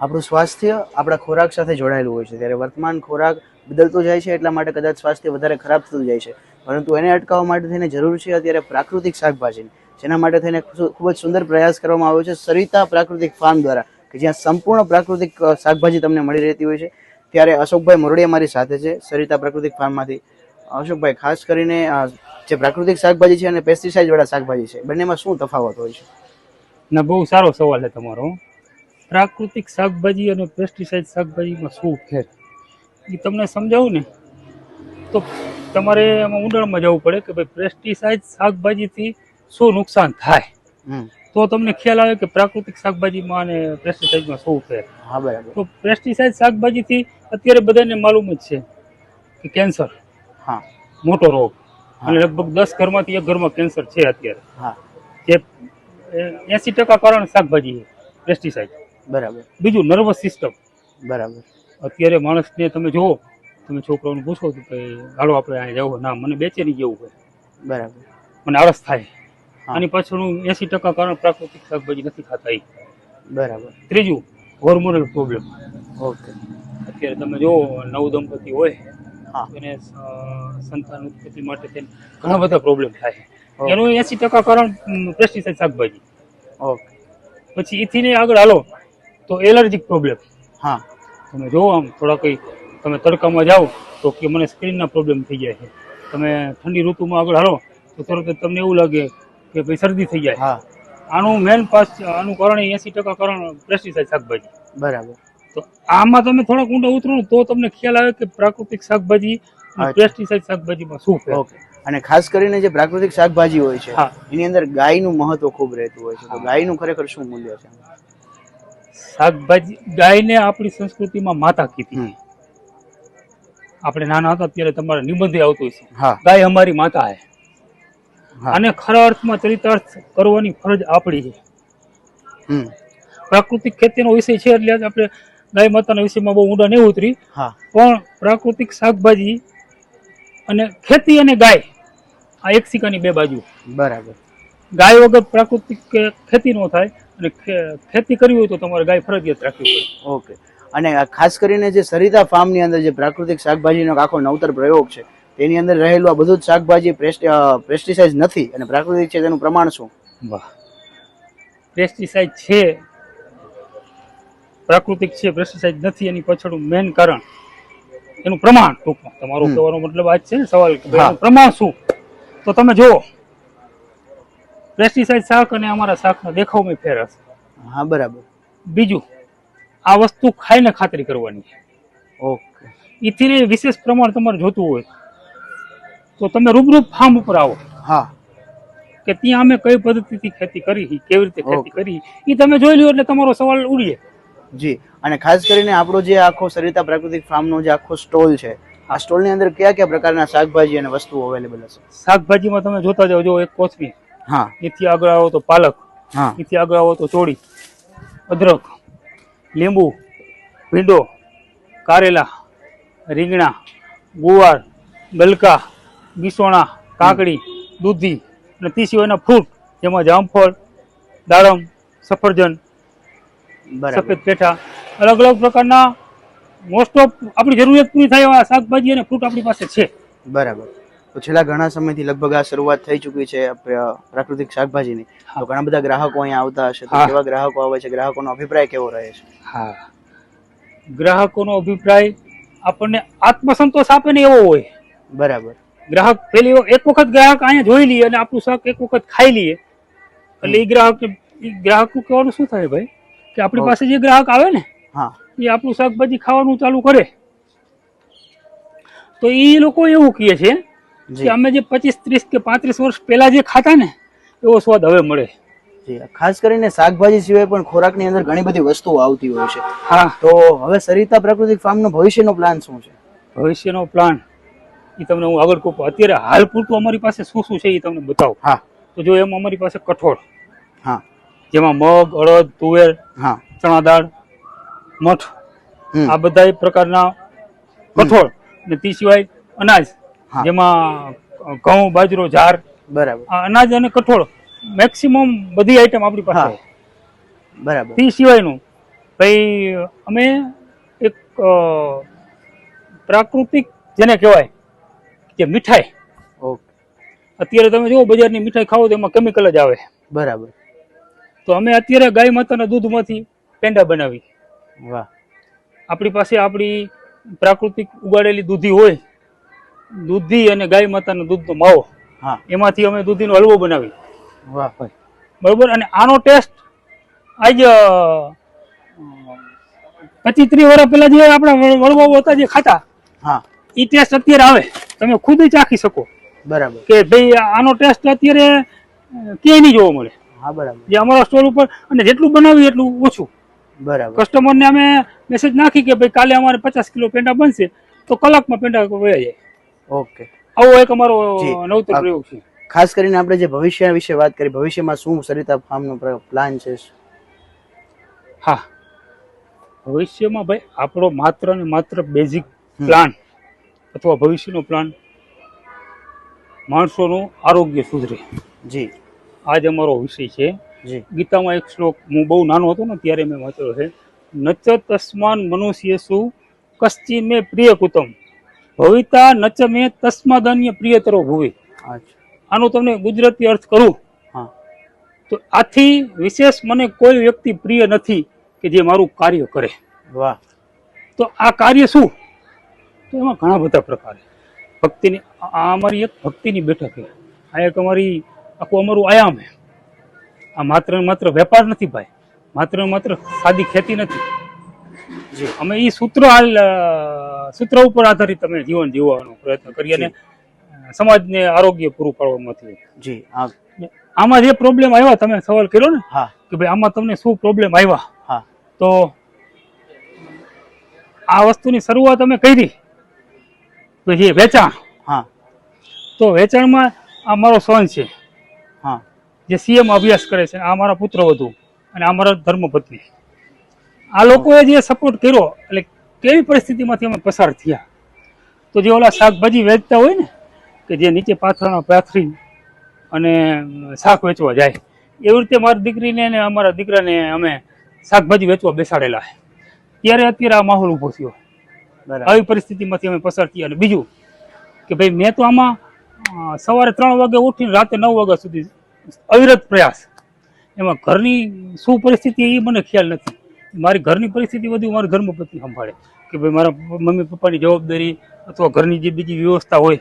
આપણું સ્વાસ્થ્ય આપણા ખોરાક સાથે જોડાયેલું હોય છે. ત્યારે વર્તમાન ખોરાક બદલતો જાય છે એટલા માટે કદાચ સ્વાસ્થ્ય વધારે ખરાબ થતું જાય છે. પરંતુ એને અટકાવવા માટે થઈને જરૂર છે અત્યારે પ્રાકૃતિક શાકભાજીની જેના માટે થઈને ખૂબ જ સુંદર પ્રયાસ કરવામાં આવ્યો છે સરિતા પ્રાકૃતિક ફાર્મ દ્વારા, કે જ્યાં સંપૂર્ણ પ્રાકૃતિક શાકભાજી તમને મળી રહેતી હોય છે. ત્યારે અશોકભાઈ મોરડિયા મારી સાથે છે, સરિતા પ્રાકૃતિક ફાર્મમાંથી. અશોકભાઈ, ખાસ કરીને જે પ્રાકૃતિક શાકભાજી છે અને પેસ્ટિસાઇડવાળા શાકભાજી છે, બંનેમાં શું તફાવત હોય છે? ના, બહુ સારો સવાલ છે તમારો. પ્રાકૃતિક શાકભાજી અને પેસ્ટિસાઇડ શાકભાજીમાં શું ફેર એ તમને સમજાવું ને? તો તમારે એમાં ઊંડાણમાં જવું પડે કે ભાઈ પેસ્ટિસાઇડ શાકભાજીથી શું નુકસાન થાય? તો તમને ખ્યાલ આવે કે પ્રાકૃતિક શાકભાજીમાં અને પેસ્ટિસાઇડમાં શું ફેર હા બરાબર. તો પેસ્ટિસાઇડ શાકભાજીથી અત્યારે બધાને માલુમ જ છે કે કેન્સર. હા. મોટો રોગ. અને લગભગ દસ ઘરમાંથી એક ઘરમાં કેન્સર છે અત્યારે. હા. જે એસી ટકા કારણ શાકભાજી છે પેસ્ટિસાઇડ બરાબર. બીજું નર્વસ સિસ્ટમ બરાબર. અત્યારે માણસને તમે જુઓ તમે છોકરાઓને પૂછો કે હાલો આપણે અહીંયા જવું ના મને બેચેની જેવું હોય. બરાબર. મને આળસ થાય. આની પાછળનું એસી ટકા કારણ પ્રાકૃતિક શાકભાજી નથી ખાતા એ બરાબર. ત્રીજું હોર્મોનલ પ્રોબ્લેમ ઓકે. અત્યારે તમે જુઓ નવ દંપતી હોય હા. એને સંતાન ઉત્પત્તિ માટે ઘણા બધા પ્રોબ્લેમ થાય. એનું એસી ટકા કારણ પ્રેસ્ટિસાઇડ શાકભાજી. ઓકે. પછી એથી આગળ હાલો. તો એલર્જીક પ્રોબ્લેમ હા. તમે જોવો આમ થોડા કંઈ તમે તડકામાં જાઓ તો કે મને સ્કિનના પ્રોબ્લેમ થઈ જાય છે. તમે ઠંડી ઋતુમાં આગળ હાલો તો તરત તમને એવું લાગે કે ભાઈ શરદી થઈ જાય. હા. આનું મેન પાસ આનું કારણ એસી ટકા કારણ પેસ્ટિસાઇડ શાકભાજી. બરાબર. તો આમાં તમે થોડાક ઊંડા ઉતરો તો તમને ખ્યાલ આવે કે પ્રાકૃતિક શાકભાજી. પેસ્ટિસાઇડ શાકભાજીમાં શું ફેર? ઓકે. અને ખાસ કરીને જે પ્રાકૃતિક શાકભાજી હોય છે. એની અંદર ગાયનું મહત્વ ખૂબ રહેતું હોય છે. તો ગાયનું ખરેખર શું મૂલ્ય છે? શાકભાજી ગાયને આપણી સંસ્કૃતિમાં માતા કીધી. આપણે નાના હતા ત્યારે તમારે નિબંધે આવતું છે ગાય અમારી માતા હે. અને ખરા અર્થમાં ચરિતાર્થ કરવાની ફરજ આપણી છે. હમ. પ્રાકૃતિક ખેતીનો વિષય છે એટલે આજે આપણે ગાય માતાના વિષયમાં બહુ ઊંડા નહીં ઉતરી. પણ પ્રાકૃતિક શાકભાજી અને ખેતી અને ગાય આ એક સિક્કાની બે બાજુ. બરાબર. ગાય વગર પ્રાકૃતિક ખેતી ન થાય અને ખેતી કરવી હોય તો તમારે ગાય ફરજિયાત રાખવી પડે. ઓકે. અને ખાસ કરીને જે સરિતા ફાર્મની અંદર જે પ્રાકૃતિક શાકભાજીનો આખો નવતર પ્રયોગ છે તેની અંદર રહેલું આ બધું જ શાકભાજી પેસ્ટિસાઇડ નથી અને પ્રાકૃતિક છે તેનું પ્રમાણ શું? વાહ. પેસ્ટિસાઇડ છે. પ્રાકૃતિક છે પેસ્ટિસાઇડ નથી એની પાછળનું મેન કારણ. એનું પ્રમાણ ટૂંકમાં. તમારો કહેવાનો મતલબ આ જ છે ને સવાલ પ્રમાણ શું? તો તમે જુઓ. પેસ્ટિસાઇડ શાક અને અમારા શાકના દેખાવમાં ફેર હશે. હા બરાબર. બીજું આ વસ્તુ ખાઈને ખાતરી કરવાની ઓકે. ઇથિને વિશેષ પ્રમાણ તમારે જોતું હોય તો તમે રૂબરૂ ફાર્મ ઉપર આવો. હા. કે ત્યાં અમે કઈ પદ્ધતિથી ખેતી કરી કેવી રીતે ખેતી કરી એ તમે જોઈ લ્યો એટલે તમારો સવાલ ઉડીએ. જી. અને ખાસ કરીને આપણો જે આખો સરિતા પ્રાકૃતિક ફાર્મનો જે આખો સ્ટોલ છે આ સ્ટોલની અંદર કયા કયા પ્રકારના શાકભાજી અને વસ્તુઓ અવેલેબલ હશે? શાકભાજીમાં તમે જોતા જાઓ જો એક કોથમીર હા. એથી આગળ આવો તો પાલક હા. એથી આગળ આવો તો ચોળી અદરક લીંબુ ભીંડો કારેલા રીંગણા ગુવાર ગલકા ગીસોણા કાકડી દૂધી અને તે સિવાયના ફ્રૂટ જેમાં જામફળ દાડમ સફરજન બરાબર. સફેદ પેઠા અલગ અલગ પ્રકારના મોસ્ટ ઓફ આપણી જરૂરિયાત પૂરી થાય એવા શાકભાજી અને ફ્રૂટ આપણી પાસે છે. બરાબર. તો છેલ્લા ઘણા સમયથી લગભગ આ શરૂઆત થઈ ચૂકી છે પ્રાકૃતિક શાકભાજીની. તો ઘણા બધા ગ્રાહકો અહીંયા આવતા હશે. તો કેવા ગ્રાહકો આવે છે? ગ્રાહકોનો અભિપ્રાય કેવો રહે છે? હા. ગ્રાહકોનો અભિપ્રાય આપણને આત્મસંતોષ આપે ને એવો હોય. બરાબર. ગ્રાહક પેલી એક વખત ગ્રાહક અહીંયા જોઈ લઈએ અને આપણું શાક એક વખત ખાઈ લઈએ એટલે એ ગ્રાહક ગ્રાહકનું કહેવાનું શું થાય ભાઈ? કે આપણી પાસે જે ગ્રાહક આવે ને હા. એ આપણું શાકભાજી ખાવાનું ચાલુ કરે. તો એ લોકો એવું કહે છે કે અમે જે પચીસ ત્રીસ કે પાંત્રીસ વર્ષ પહેલા જે ખાતા ને એવો સ્વાદ હવે મળે. ખાસ કરીને શાકભાજી સિવાય પણ ખોરાકની અંદર ઘણી બધી વસ્તુઓ આવતી હોય છે. હા. તો હવે સરિતા પ્રાકૃતિક ફાર્મનો ભવિષ્યનો પ્લાન શું છે? ભવિષ્યનો પ્લાન એ તમને હું આગળ કહું અત્યારે હાલ પૂરતું અમારી પાસે શું શું છે એ તમને બતાવું. હા. તો જો એમ અમારી પાસે કઠોળ હા. જેમાં મગ અડદ તુવેર હા. ચણા દાળ મઠ. આ બધા પ્રકારના કઠોળ ને તે સિવાય અનાજ. જેમાં ઘઉં બાજરો જાર બરાબર. અનાજ અને કઠોળ મેક્સિમમ બધી આઈટમ આપણી પાસે. બરાબર. તે સિવાયનું ભાઈ અમે એક પ્રાકૃતિક જેને કહેવાય કે મીઠાઈ. ઓકે. અત્યારે તમે જુઓ બજારની મીઠાઈ ખાઓ તો એમાં કેમિકલ જ આવે. બરાબર. તો અમે અત્યારે ગાય માતાના દૂધમાંથી પેંડા બનાવી વાહ. આપણી પાસે આપણી પ્રાકૃતિક ઉગાડેલી દૂધી હોય દૂધી અને ગાય માતાનો દૂધનો માવો. હા. એમાંથી અમે દૂધીનો હલવો બનાવી. વાહ બરોબર? અને આનો ટેસ્ટ આજ પચીસ ત્રીસ વર્ષ પહેલા જે આપણા વડવાઓ હતા જે ખાતા હા. એ ટેસ્ટ અત્યારે આવે. તમે ખુદ જ ચાખી શકો. બરાબર. કે ભાઈ આનો ટેસ્ટ અત્યારે ક્યાંય નહીં જોવા મળે? હા બરાબર. જે અમારા સ્ટોર ઉપર અને જેટલું બનાવ્યું એટલું ઓછું. બરાબર. કસ્ટમરને અમે મેસેજ નાખી કે ભાઈ કાલે અમારે પચાસ કિલો પેંડા બનશે તો કલાકમાં પેંડા વયા જાય. ઓકે. આવો એક અમારો નવતર પ્રયોગ છે. ખાસ કરીને આપણે જે ભવિષ્ય વિશે વાત કરી ભવિષ્યમાં શું સરિતા ફાર્મનો પ્લાન છે? હા. ભવિષ્યમાં ભાઈ આપણો માત્ર ને માત્ર બેઝિક પ્લાન અથવા ભવિષ્યનો પ્લાન માણસોનું આરોગ્ય સુધરે. જી. આજ અમારો વિષય છે. જી. ગીતામાં એક શ્લોક હું બહુ નાનો હતો ને ત્યારે મેં વાંચ્યો છે. નચ તસ્માન મનુષ્યેસુ કશ્ચિ મે પ્રિય કુતમ. ભવિતા નચ મે તસ્માદન્ય પ્રિયતરો ભૂવે. આનો તમને ગુજરાતી અર્થ કરું? હા. તો આથી વિશેષ મને કોઈ વ્યક્તિ પ્રિય નથી કે જે મારું કાર્ય કરે. વાહ. તો આ કાર્ય શું? તો એમાં ઘણા બધા પ્રકાર છે. ભક્તિની આ અમારી એક ભક્તિની બેઠક છે. આ એક અમારી આખું અમારું આયામ છે. આ માત્ર માત્ર વેપાર નથી ભાઈ. માત્ર માત્ર સાદી ખેતી નથી. જી. અમે એ સૂત્ર હાલ સૂત્ર ઉપર આધારિત તમે જીવન જીવવાનો પ્રયત્ન કરીએ અને સમાજને આરોગ્ય પૂરું પાડવામાંથી. જી આમાં જે પ્રોબ્લેમ આવ્યા તમે સવાલ કર્યો ને હા. કે ભાઈ આમાં તમને શું પ્રોબ્લેમ આવ્યા? હા. તો આ વસ્તુની શરૂઆત અમે કરી. તો જે વેચાણ. હા. તો વેચાણમાં આ મારો સન છે. હા. જે સીએમ અભ્યાસ કરે છે આ મારા પુત્ર વધુ અને આ મારા ધર્મપત્ની. આ લોકોએ જે સપોર્ટ કર્યો એટલે કેવી પરિસ્થિતિમાંથી અમે પસાર થયા? તો જે ઓલા શાકભાજી વેચતા હોય ને કે જે નીચે પાથરણા પાથરી અને શાક વેચવા જાય એવી રીતે મારી દીકરીને અને અમારા દીકરાને અમે શાકભાજી વેચવા બેસાડેલા છે. ત્યારે અત્યારે આ માહોલ ઊભો થયો. આવી પરિસ્થિતિમાંથી અમે પસાર થયા. અને બીજું કે ભાઈ મેં તો આમાં સવારે ત્રણ વાગે ઉઠીને રાતે નવ વાગ્યા સુધી અવિરત પ્રયાસ. એમાં ઘરની શું પરિસ્થિતિ એ મને ખ્યાલ નથી. મારી ઘરની પરિસ્થિતિ વધુ મારા ઘરમાં પત્ની સંભાળે. કે ભાઈ મારા મમ્મી પપ્પાની જવાબદારી અથવા ઘરની જે બીજી વ્યવસ્થા હોય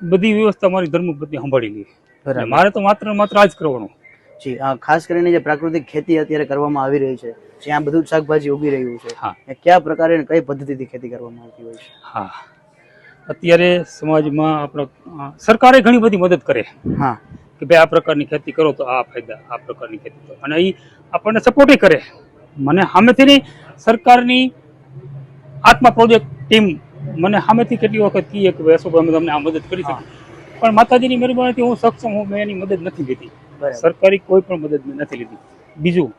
બધી વ્યવસ્થા મારી ધર્મપત્ની સંભાળી લે મારે તો માત્ર માત્ર આ જ કરવાનું. જી આ ખાસ કરીને જે પ્રાકૃતિક ખેતી અત્યારે કરવામાં આવી રહી છે જ્યાં બધું શાકભાજી ઉગી રહ્યું છે હા. કયા પ્રકારે કઈ પદ્ધતિથી ખેતી કરવામાં આવતી હોય છે? હા. અત્યારે સમાજમાં આપણા સરકારે ઘણી બધી મદદ કરે. હા. કે ભાઈ આ પ્રકારની ખેતી કરો તો આ ફાયદા આ પ્રકારની ખેતી કરો. અને એ આપણને સપોર્ટ કરે. મને સામેથી સરકારની આત્મા પ્રોજેક્ટ ટીમ મને સામેથી કેટલી વખત કહીએ કે ભાઈ અમે તમને આ મદદ કરી શકીએ. પણ માતાજીની મહેરબાનીથી હું સક્ષમ હું મેં એની મદદ નથી લીધી. સરકારી કોઈ પણ મદદ મેં નથી લીધી. બીજું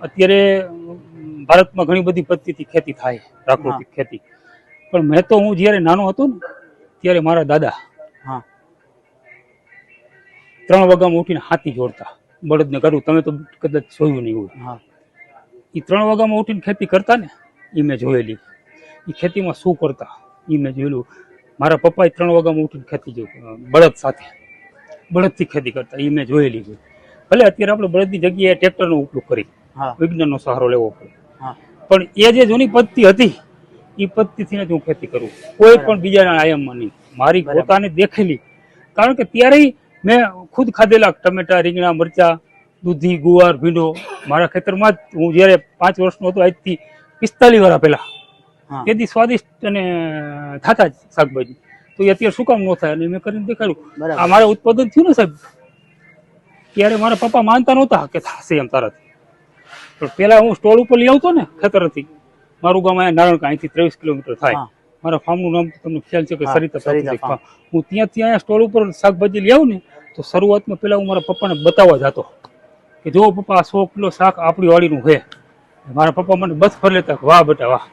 અત્યારે ભારતમાં ઘણી બધી પદ્ધતિથી ખેતી થાય પ્રાકૃતિક ખેતી. પણ મેં તો હું જ્યારે નાનો હતો ને ત્યારે મારા દાદા હા. ત્રણ વાગ્યામાં ઉઠીને હાથી જોડતા. બળદને કરું તમે તો કદાચ જોયું નહીં હોય. હા. એ ત્રણ વાગ્યામાં ઉઠીને ખેતી કરતા ને એ મેં જોયેલી. એ ખેતીમાં શું કરતા? એ મેં જોયેલું. મારા પપ્પાએ ત્રણ વાગ્યામાં ઉઠીને ખેતી જો બળદ સાથે. બળદથી ખેતી કરતા એ મેં જોયેલી છે. ભલે અત્યારે આપણે બળદની જગ્યાએ ટ્રેક્ટરનો ઉપયોગ કરી વિજ્ઞાનનો સહારો લેવો પડે. પણ એ જે જૂની પદ્ધતિ હતી એ પદ્ધતિથી જ હું ખેતી કરું. કોઈ પણ બીજાના આયામમાં નહીં. મારી પોતાની દેખેલી. કારણ કે ત્યારે મેં ખુદ ખાધેલા ટમેટા રીંગણા મરચા દૂધી ગુવાર ભીંડો. મારા ખેતરમાં જ હું જ્યારે પાંચ વર્ષનો હતો આજથી પિસ્તાલીસ વર્ષ પહેલા. તેથી સ્વાદિષ્ટ અને થતા જ શાકભાજી. તો એ અત્યારે શું કામ ન થાય? અને મેં કરીને દેખાડ્યું. આ મારે ઉત્પાદન થયું ને સાહેબ? ત્યારે મારા પપ્પા માનતા નહોતા કે થશે એમ તારાથી પણ પેલા હું સ્ટોલ ઉપર લઈ આવતો ને ખેતરથી મારું ગામ અહીંયા નારણકા અહીંથી ત્રેવીસ કિલોમીટર થાય. મારા ફાર્મનું નામ તમને ખ્યાલ છે કે સરિતા. હું. ત્યાંથી અહીંયા સ્ટોલ ઉપર શાકભાજી લઈ આવું ને તો શરૂઆતમાં પેલા હું મારા પપ્પાને બતાવવા જતો. કે જો પપ્પા સો કિલો શાક આપણી વાડીનું છે મારા પપ્પા મને બસ ફરી લેતા વાહ બેટા વાહ.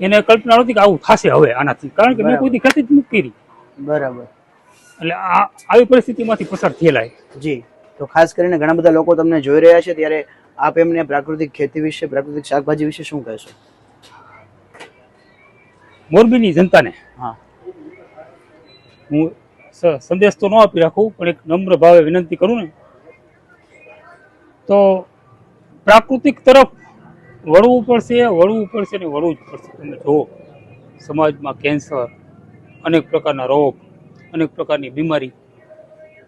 એને કલ્પના નહોતી કે આવું થશે હવે આનાથી. કારણ કે મેં કોઈ ખેતી જ નથી કરી. બરાબર. એટલે આ આવી પરિસ્થિતિમાંથી પસાર થયેલા જી. તો ખાસ કરીને ઘણા બધા લોકો તમને જોઈ રહ્યા છે ત્યારે આપ એમને પ્રાકૃતિક ખેતી વિશે પ્રાકૃતિક શાકભાજી વિશે શું કહેશો? મોરબીની જનતાને હા. હું સંદેશ તો ન આપી રાખું પણ એક નમ્ર ભાવે વિનંતી કરું ને તો પ્રાકૃતિક તરફ વળવું પડશે વળવું પડશે ને વળવું જ પડશે. તમે જુઓ સમાજમાં કેન્સર અનેક પ્રકારના રોગ અનેક પ્રકારની બીમારી.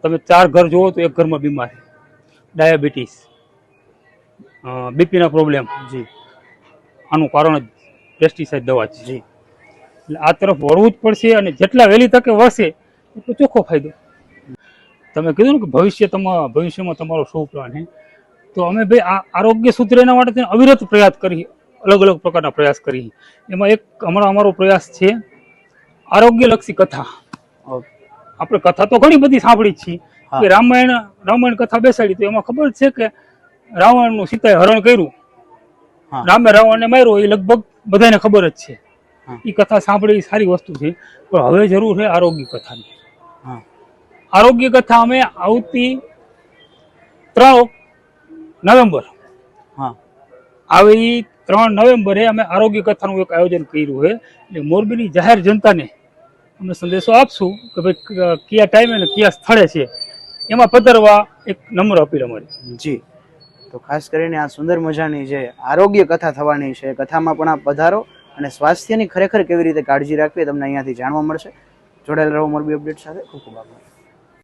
તમે ચાર ઘર જુઓ તો એક ઘરમાં બીમારી. ડાયાબિટીસ બીપીના પ્રોબ્લેમ જી. આનું કારણ જ પેસ્ટિસાઇડ દવા છે. જી. એટલે આ તરફ વળવું જ પડશે અને જેટલા વહેલી તકે વળશે એટલો ચોખ્ખો ફાયદો. તમે કીધું ને કે ભવિષ્ય તમારા ભવિષ્યમાં તમારો શું પ્લાન છે તો અમે ભાઈ આ આરોગ્ય સુધરે એના માટે અવિરત પ્રયાસ કરી અલગ અલગ પ્રકારના પ્રયાસ કરી. એમાં એક હમણાં અમારો પ્રયાસ છે આરોગ્યલક્ષી કથા. આપણે કથા તો ઘણી બધી સાંભળી છીએ. કે રામાયણ રામાયણ કથા બેસાડી તો એમાં ખબર છે કે રાવણનું સીતાએ હરણ કર્યું. રામે રાવણને માર્યો એ લગભગ બધાને ખબર જ છે. એ કથા સાંભળી એ સારી વસ્તુ છે. પણ હવે જરૂર છે આરોગ્ય કથાની. આરોગ્ય કથા અમે આવતી ત્રણ નવેમ્બર. હા. આવી ત્રણ નવેમ્બરે અમે આરોગ્ય કથાનું એક આયોજન કર્યું છે. એટલે મોરબીની જાહેર જનતાને અમે સંદેશો આપશું કે ભાઈ કયા ટાઈમે અને કયા સ્થળે છે. એમાં પધારવા એક નમ્ર અપીલ અમારી. જી. તો ખાસ કરીને આ સુંદર મજાની જે આરોગ્ય કથા થવાની છે કથામાં પણ આપ પધારો અને સ્વાસ્થ્યની ખરેખર કેવી રીતે કાળજી રાખવી તમને અહીંયાથી જાણવા મળશે. જોડાયેલા રહો મોરબી અપડેટ સાથે. ખૂબ ખૂબ આભાર.